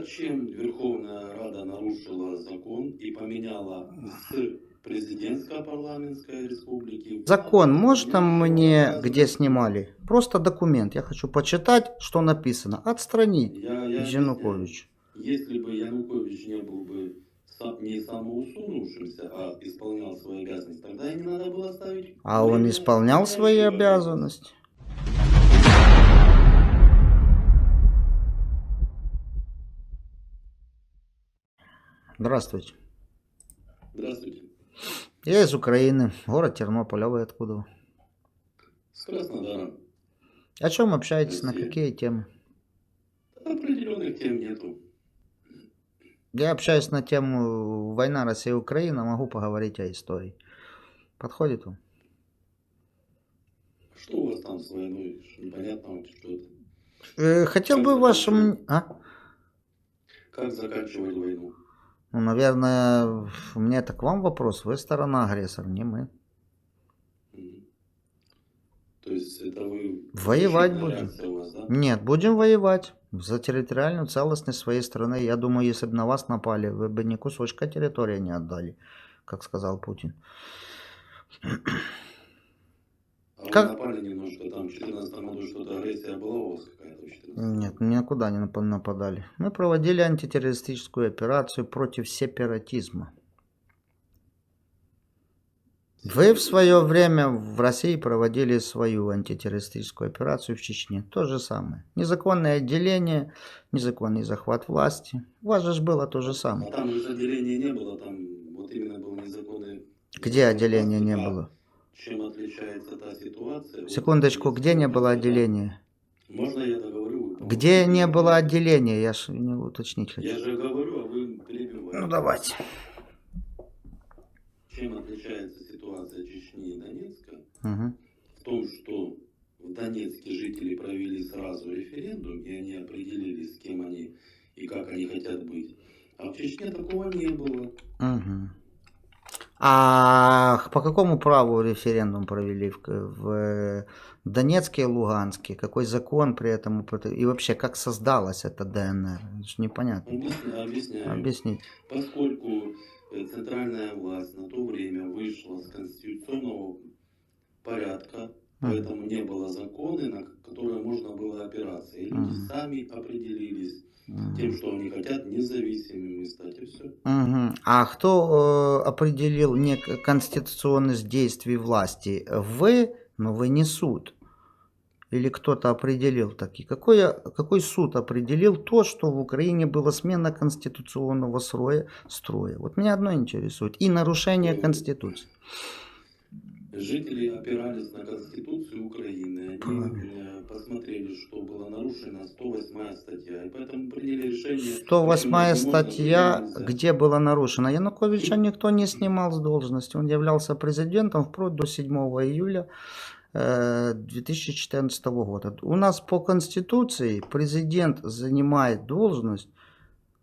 Зачем Верховная Рада нарушила закон и поменяла с президентско-парламентской республики... в- Закон можно мне, где снимали? Просто документ. Я хочу почитать, что написано. Отстранить Я, я Янукович. объясняю. Если бы Янукович не был бы не самоусунувшимся, а исполнял свои обязанности, тогда и не надо было ставить... А он исполнял свои обязанности. Здравствуйте. Здравствуйте. Я из Украины, город Тернополь, а вы откуда? С Краснодара. О чем общаетесь, на Россия. какие темы? Определенных тем нету. Я общаюсь на тему война Россия-Украина, могу поговорить о истории. Подходит вам? Что у вас там с войной? Непонятно, вот что это. Э, хотел бы ваше... м- А? Как заканчивать войну? Ну, наверное, у меня это к вам вопрос. Вы сторона агрессор, не мы. То есть это вы... Воевать будем. вас, да? Нет, будем воевать за территориальную целостность своей страны. Я думаю, если бы на вас напали, вы бы ни кусочка территории не отдали, как сказал Путин. А вы Как- напали немножко, там в 14 году что-то агрессия была у вас какая-то в 14 Нет, никуда не нап- нападали. Мы проводили антитеррористическую операцию против сепаратизма. Вы в свое время в России проводили свою антитеррористическую операцию в Чечне. То же самое. Незаконное отделение, незаконный захват власти. У вас же было то же А самое. там же отделения не было, там вот именно был незаконный... Где отделения не А было? Чем отличается та ситуация? Секундочку, где не было отделения? Можно я договорю? Где не было отделения? Я ж не уточнить хочу. Я же говорю, а вы перебиваете. Ну давайте. Чем отличается ситуация Чечни и Донецка? Мгм. В том, что в Донецке жители провели сразу референдум, и они определились, с кем они и как они хотят быть. А в Чечне такого не было. Мгм. А по какому праву референдум провели в, в Донецке и Луганске? Какой закон при этом? И вообще, как создалась эта ДНР? Это ж непонятно. Объясняю. объясняю. Объяснить. Поскольку э, центральная власть на то время вышла с конституционного порядка, поэтому не было закона, на которые можно было опираться. И люди сами определились. Тем, что они хотят независимыми стать, и все. Мгм. А кто э, определил неконституционность действий власти? Вы, но вы не суд. Или кто-то определил такие? Какой, какой суд определил то, что в Украине была смена конституционного строя? строя? Вот меня одно интересует. И нарушение Конституции. Жители опирались на Конституцию Украины. Они э, посмотрели, что была нарушена 108 статья, и поэтому приняли решение... 108 почему можно, статья, нельзя. где было нарушено. Януковича никто не снимал с должности. Он являлся президентом вплоть до 7 июля э, 2014 года. У нас по Конституции президент занимает должность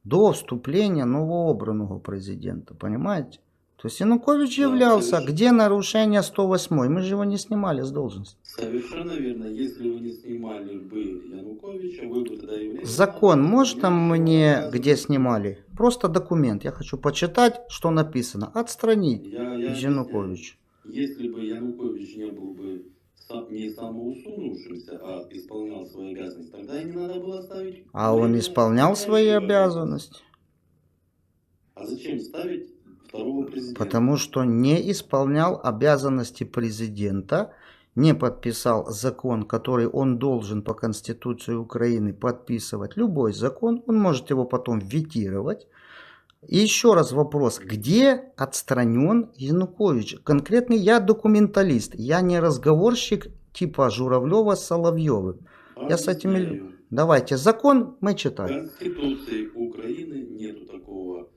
до вступления новообранного президента. Понимаете? То есть Янукович Да, являлся. совершенно. Где нарушение 108? Мы же его не снимали с должности. Совершенно верно. Если вы не снимали бы Януковича, вы бы тогда являлись... Закон можно мне, где снимали? Просто документ. Я хочу почитать, что написано. Я, я Янукович. Если бы Янукович не был бы не самоусунувшимся, а исполнял свои обязанности, тогда и не надо было ставить... А он исполнял свои обязанности. А зачем ставить второго президента? Потому что не исполнял обязанности президента, не подписал закон, который он должен по Конституции Украины подписывать. Любой закон, он может его потом ветировать. И еще раз вопрос, где отстранен Янукович? Конкретно я документалист, я не разговорщик типа Журавлева с Соловьевым. Я с этими... Объясняю. Давайте, закон мы В читаем. Конституции Украины нету такого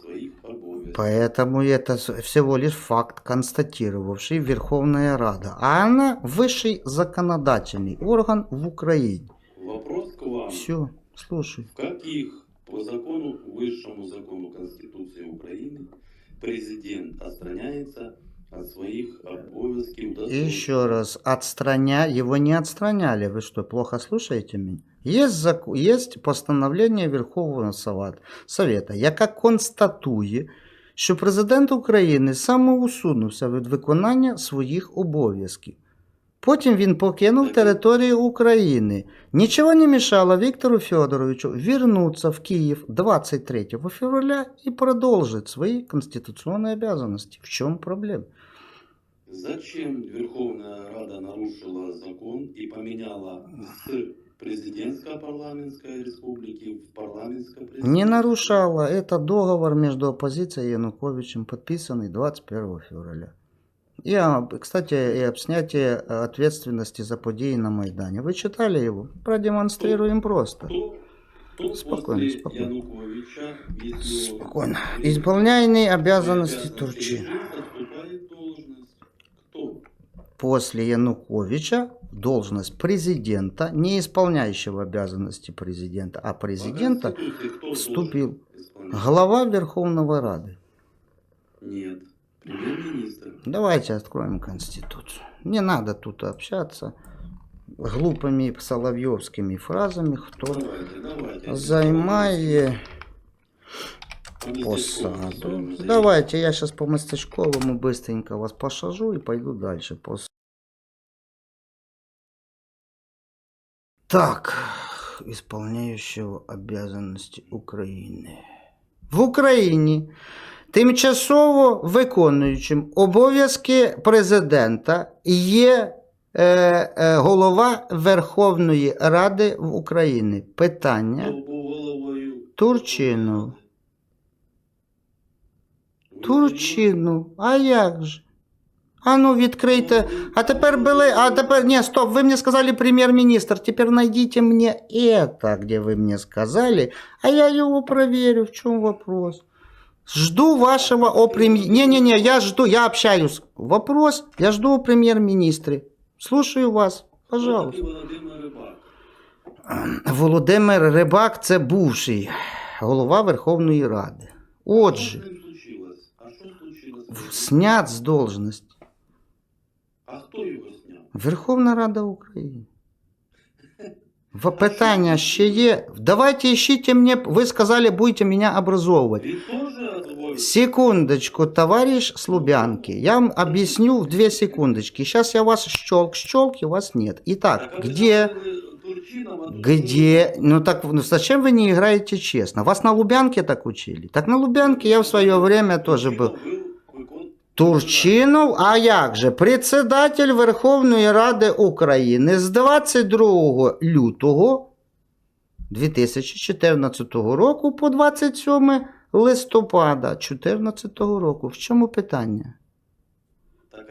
своих. Поэтому это всего лишь факт, констатировавший Верховная Рада. А она высший законодательный орган в Украине. Вопрос к вам. Все, слушай. В каких по закону, высшему закону Конституции Украины, президент отстраняется от своих обовязков. И еще раз, отстраня... его не отстраняли. Вы что, плохо слушаете меня? Есть, заку... есть постановление Верховного Сова- Совета, яка констатує, що президент України самоусунувся від виконання своїх обов'язків. Потім він покинув територію України. Нічого не мешало Виктору Федоровичу вернуться в Киев 23 февраля и продолжить свои конституционные обязанности. В чем проблема? Зачем Верховная Рада нарушила закон и поменяла с президентско-парламентской республики в парламентско-президентскую? Не нарушала. Это договор между оппозицией и Януковичем, подписанный 21 февраля. И, а, кстати, и об снятии ответственности за подеи на Майдане. Вы читали его? Продемонстрируем просто. Кто, кто Спокойно, спокойно. Спокойно. Исполняемые обязанности обязанности Турчина. режима, отступает должность? Кто? После Януковича должность президента, не исполняющего обязанности президента, а президента, вступил глава Верховной Рады. Нет. Премьер-министр. Давайте откроем Конституцию. Не надо тут общаться глупыми соловьевскими фразами, кто Давайте, давайте. По местечковым посаду. Давайте я сейчас по местечковому быстренько вас посажу и пойду дальше. Так, исполняющего обязанности України. В Україні тимчасово виконуючим обов'язки президента є е, е, голова Верховної Ради в Україні. Питання. Турчинов. Ви Турчину, а як же? А ну відкрийте. А тепер були, а тепер, ні, стоп, ви мені сказали прем'єр-міністр, тепер найдите мне это, где вы мне сказали, а я его проверю, в чем вопрос. Жду вашего о премьер... Не-не-не, я жду, я общаюсь. Вопрос, я жду о прем'єр-міністрі. Слушаю вас, Хто пожалуйста. такий Володимир Рибак? Володимир Рибак це бувший голова Верховної Ради. Отже, снят з должності. А хто його зняв? Верховна Рада України. В питання ще є. Давайте ищите мне, вы сказали, будете меня образовывать. Він теж отводить? Секундочку, товарищ Слубянки. Я вам объясню в две секундочки. Сейчас я вас щелк, щелк, и вас нет. Итак, а ви где... сказали, Турчинова, Где? Ну так, ну зачем вы не играете честно? Вас на Лубянке так учили? Так на Лубянке я в свое время тоже был. Турчинов викон- Турчинов, а як же? Председатель Верховної Ради України з 22 лютого 2014 року по 27 листопада 2014 року. В чому питання?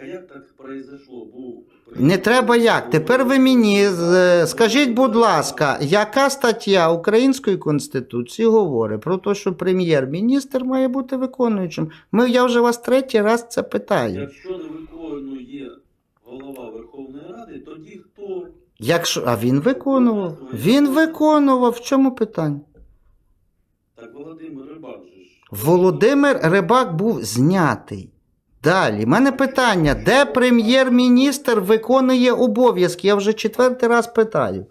А як так произошло? Був Не треба як. Тепер ви мені скажіть, будь ласка, яка стаття Української Конституції говорить про те, що прем'єр-міністр має бути виконуючим? Ми, я вже вас третій раз це питаю. Якщо не виконує голова Верховної Ради, тоді хто? Якщо, а він виконував. Він виконував. В чому питання? Так Володимир Рибак же ж. Володимир Рибак був знятий. Далі. Мене питання: де прем'єр-міністр виконує обов'язки? Я вже четвертий раз питаю.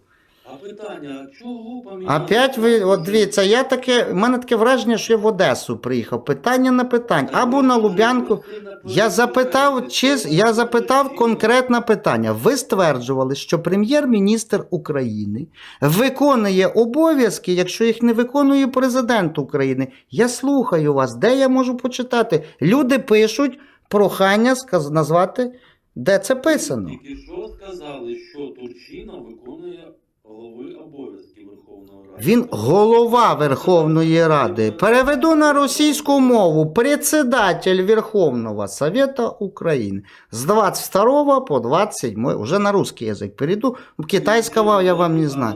А питання, чого поміняли? Опять ви, от дивіться, я таке, в мене таке враження, що я в Одесу приїхав. Питання на питання. Або на Лубянку. Я запитав, чи, я запитав конкретне питання. Ви стверджували, що прем'єр-міністр України виконує обов'язки, якщо їх не виконує президент України. Я слухаю вас, де я можу почитати? Люди пишуть прохання сказ- назвати, де це писано. Тільки що сказали, що Турчинов виконує голови обов'язки Верховної Ради. Він голова Верховної Ради. Переведу на російську мову. Председатель Верховного Совета України. С 22 по 27. Уже на русский язык перейду. Китайского я вам не знаю.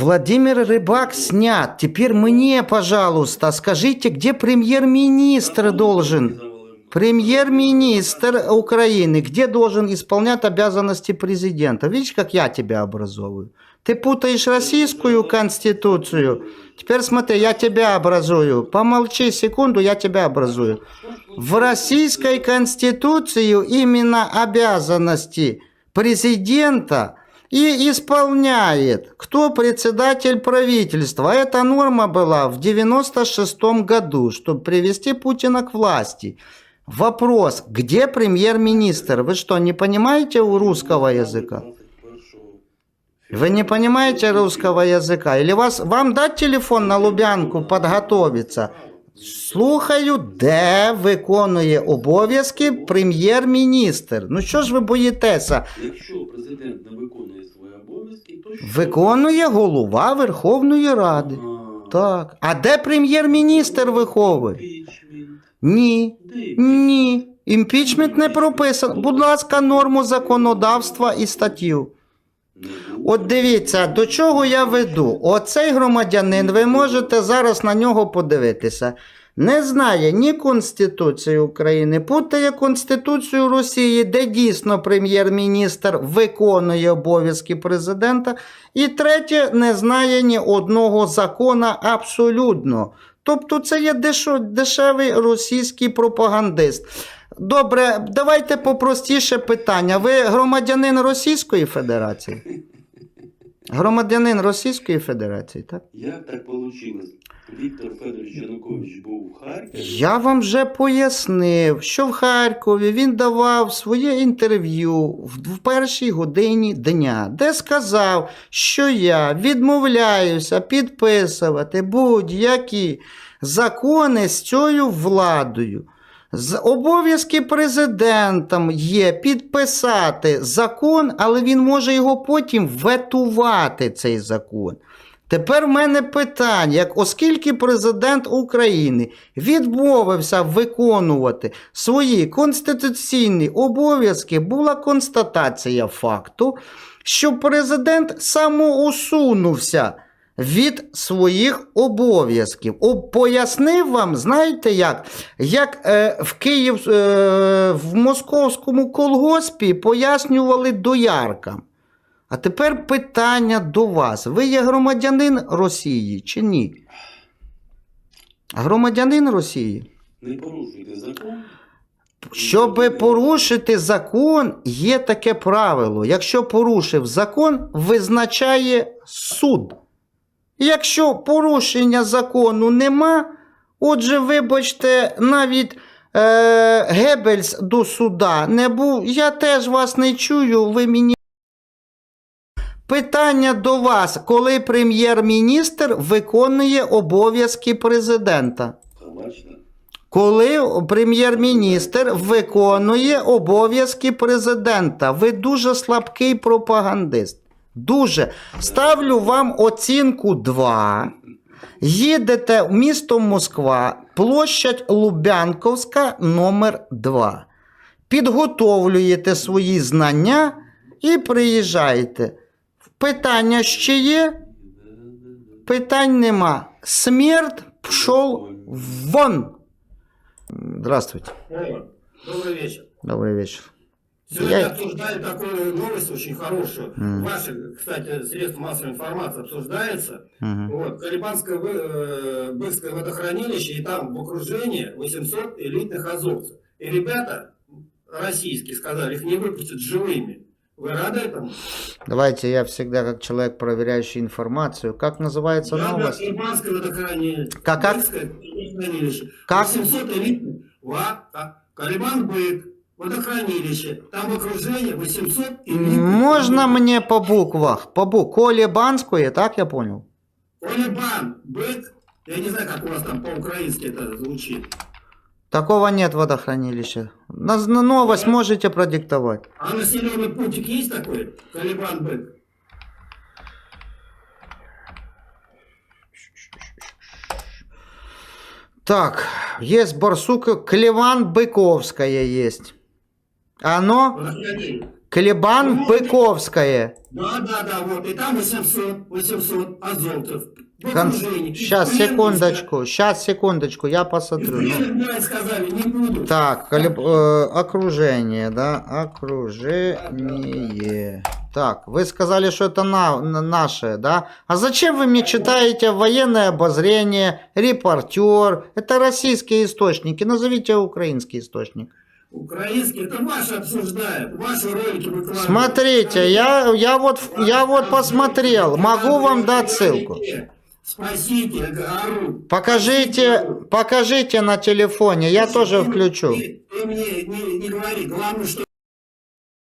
Владимир Рыбак снят. Теперь мне, пожалуйста, скажите, где премьер-министр должен? Премьер-министр Украины, где должен исполнять обязанности президента? Видишь, как я тебя образовываю? Ты путаешь российскую конституцию. Теперь смотри, я тебя образую. Помолчи секунду, я тебя образую. В российской конституции именно обязанности президента и исполняет, кто председатель правительства. Эта норма была в 96 году, чтобы привести Путина к власти. Вопрос, где премьер-министр? Вы что, не понимаете у русского языка? Вы не понимаете русского языка? Или вас, вам дать телефон на Лубянку подготовиться? Слухаю, де виконує обов'язки прем'єр-міністр. Ну що ж ви боїтеся? Якщо президент не виконує свої обов'язки, то що? Виконує голова Верховної Ради. А, Так. А де прем'єр-міністр виховує? Ні. Ні. Імпічмент не прописано. Будь ласка, норму законодавства і статтю. От дивіться, до чого я веду. Оцей громадянин, ви можете зараз на нього подивитися. Не знає ні Конституції України, путає Конституцію Росії, де дійсно прем'єр-міністр виконує обов'язки президента. І третє, не знає ні одного закона абсолютно. Тобто це є дешо- дешевий російський пропагандист. Добре, давайте попростіше питання. Ви громадянин Російської Федерації? Громадянин Російської Федерації, так? Я так вийшло? Віктор Федорович Янукович був в Харкові. Я вам вже пояснив, що в Харкові він давав своє інтерв'ю в першій годині дня, де сказав, що я відмовляюся підписувати будь-які закони з цією владою. З обов'язки президентам є підписати закон, але він може його потім ветувати, цей закон. Тепер в мене питання, як оскільки президент України відмовився виконувати свої конституційні обов'язки, була констатація факту, що президент самоусунувся від своїх обов'язків. Пояснив вам, знаєте як? Як е, в Київ, е, в московському колгоспі пояснювали дояркам. А тепер питання до вас. Ви є громадянин Росії чи ні? Громадянин Росії. Не порушуйте закон. Щоб порушити закон, є таке правило. Якщо порушив закон, визначає суд. Якщо порушення закону нема, отже, вибачте, навіть е, Гебельс до суда не був. Я теж вас не чую, ви мені. Питання до вас, коли прем'єр-міністр виконує обов'язки президента? Коли прем'єр-міністр виконує обов'язки президента, ви дуже слабкий пропагандист. Дуже. Ставлю вам оцінку 2. Їдете в місто Москва, площадь Лубянковська, номер 2. Підготовлюєте свої знання і приїжджаєте. Питання ще є? Питань нема. Смерть пшов вон. Здравствуйте. Добрый вечер. Добрый вечер. Сегодня Я- обсуждали такую новость очень хорошую. Мгм. Ваши, кстати, средства массовой информации обсуждается. Мгм. Вот, Колебанское вы- э, бывское водохранилище, и там в окружении 800 элитных азовцев. И ребята российские сказали, их не выпустят живыми. Вы рады этому? Давайте я всегда как человек, проверяющий информацию. Как называется да, новость? Колебанское водохранилище. Как- как? Водохранилище. Как? 800 элитных. Ва, Колебан бык. Водохранилище. Там в окружении 800 элитных. Можно мне по буквах? По буквам. Колебанское, так я понял? Колебан, бык, я не знаю, как у вас там по-украински это звучит. Такого нет водохранилища. На, на новость можете продиктовать. А населенный пунктик есть такой? Колебан, бык. Так, есть барсука, Клеван Быковская есть. Оно? Клебан Быковское. Да, да, да, вот, и там 800, 800 азовцев. Кон-. Сейчас, секундочку, сейчас, секундочку, я посмотрю. Ну, пленных, блядь, сказали, не буду. Так, колеб- э, окружение, да, окружение. Так, вы сказали, что это на, на- наше, да? А зачем вы мне читаете военное обозрение, репортер? Это российские источники, назовите украинский источник. Украинский, это ваши обсуждают, ваши ролики выкладывают. Смотрите, я, я, вот, я вот посмотрел, могу вам дать ссылку. Спасите, ору. Покажите, покажите на телефоне, я тоже включу. Ты, ты мне не, не говори, главное, что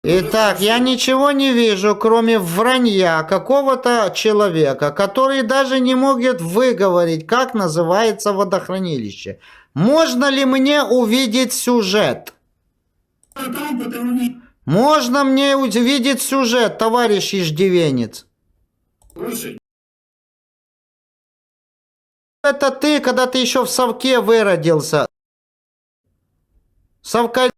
Итак, я ничего не вижу, кроме вранья какого-то человека, который даже не может выговорить, как называется водохранилище. Можно ли мне увидеть сюжет? ты. Можно мне увидеть сюжет, товарищ иждивенец? Слушай, Это ты, когда ты еще в совке выродился. Совка...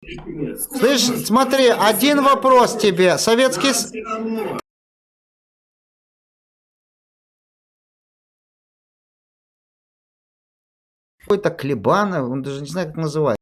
Слышь, смотри, один вопрос тебе. Советский... Какой-то Клебанов, он даже не знаю, как называется.